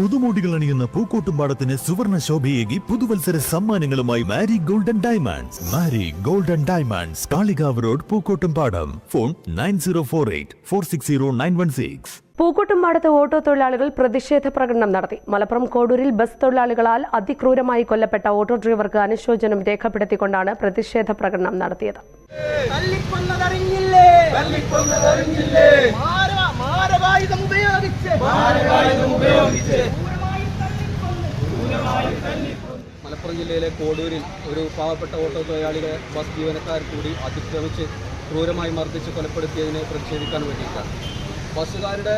പുതുമോടികൾ അണിയുന്ന പൂക്കോട്ടുംപാടത്തിന് സുവർണ ശോഭയേകി പുതുവത്സര സമ്മാനങ്ങളുമായി Mari golden diamonds. Mari golden diamonds Kalikavu road Pookkottumpadam. Phone nine zero four eight four six zero nine one six. പൂക്കോട്ടുംപാടത്ത് auto തൊഴിലാളികൾ പ്രതിഷേധ പ്രകടനം നടത്തി. മലപ്പുറം കോഡൂരിൽ ബസ് തൊഴിലാളികളാൽ അതിക്രൂരമായി കൊല്ലപ്പെട്ട ഓട്ടോ ഡ്രൈവർക്ക് അനുശോചനം രേഖപ്പെടുത്തിക്കൊണ്ടാണ് പ്രതിഷേധ പ്രകടനം നടത്തിയത്. മലപ്പുറം ജില്ലയിലെ കോടൂരിൽ ഒരു പാവപ്പെട്ട ഓട്ടോ തൊഴിലാളികളെ ബസ് ജീവനക്കാർ കൂടി അതിക്രമിച്ച് ക്രൂരമായി മർദ്ദിച്ച് കൊലപ്പെടുത്തിയതിനെ പ്രതിഷേധിക്കാൻ വേണ്ടിയിട്ടാണ് ബസ്സുകാരുടെ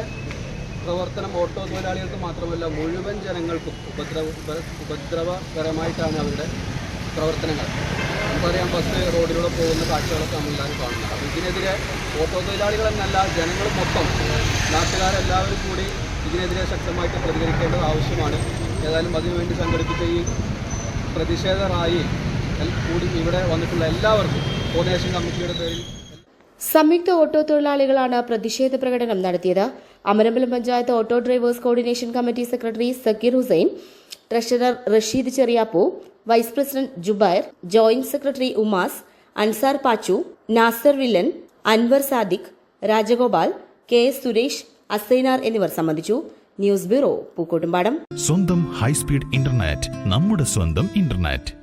പ്രവർത്തനം ഓട്ടോ തൊഴിലാളികൾക്ക് മാത്രമല്ല മുഴുവൻ ജനങ്ങൾക്കും ഉപദ്രവ ഉപദ്രവകരമായിട്ടാണ് അവരുടെ പ്രവർത്തനങ്ങൾ. നമുക്കറിയാം ബസ് റോഡിലൂടെ പോകുന്ന കാഴ്ചകളൊക്കെ നമ്മളെല്ലാവരും കാണുന്നത് ഇതിനെതിരെ ഓട്ടോ തൊഴിലാളികൾ എന്നല്ല ജനങ്ങൾ മൊത്തം നാട്ടുകാരെല്ലാവരും കൂടി ഇതിനെതിരെ ശക്തമായിട്ട് പ്രതികരിക്കേണ്ടത് ആവശ്യമാണ്. ഏതായാലും അതിനുവേണ്ടി സംഘടിപ്പിച്ച ഈ പ്രതിഷേധ റായി കൂടി ഇവിടെ വന്നിട്ടുള്ള എല്ലാവർക്കും കോർഡിനേഷൻ കമ്മിറ്റിയുടെ പേരിൽ സംയുക്ത ഓട്ടോ തൊഴിലാളികളാണ് പ്രതിഷേധ പ്രകടനം നടത്തിയത്. Amarambalam panchayat auto drivers coordination committee secretary Sakkeer Hussain treasurer Rasheed Cheriyappu vice president Jubair joint secretary Umas Ansar Pachu Nasar Villan Anvar Sadiq Rajagopal K S Suresh Asainar എന്നിവർ സംബന്ധിച്ചു. News bureau Pookkottumpadam. സ്വന്തം high speed internet നമ്മുടെ സ്വന്തം internet.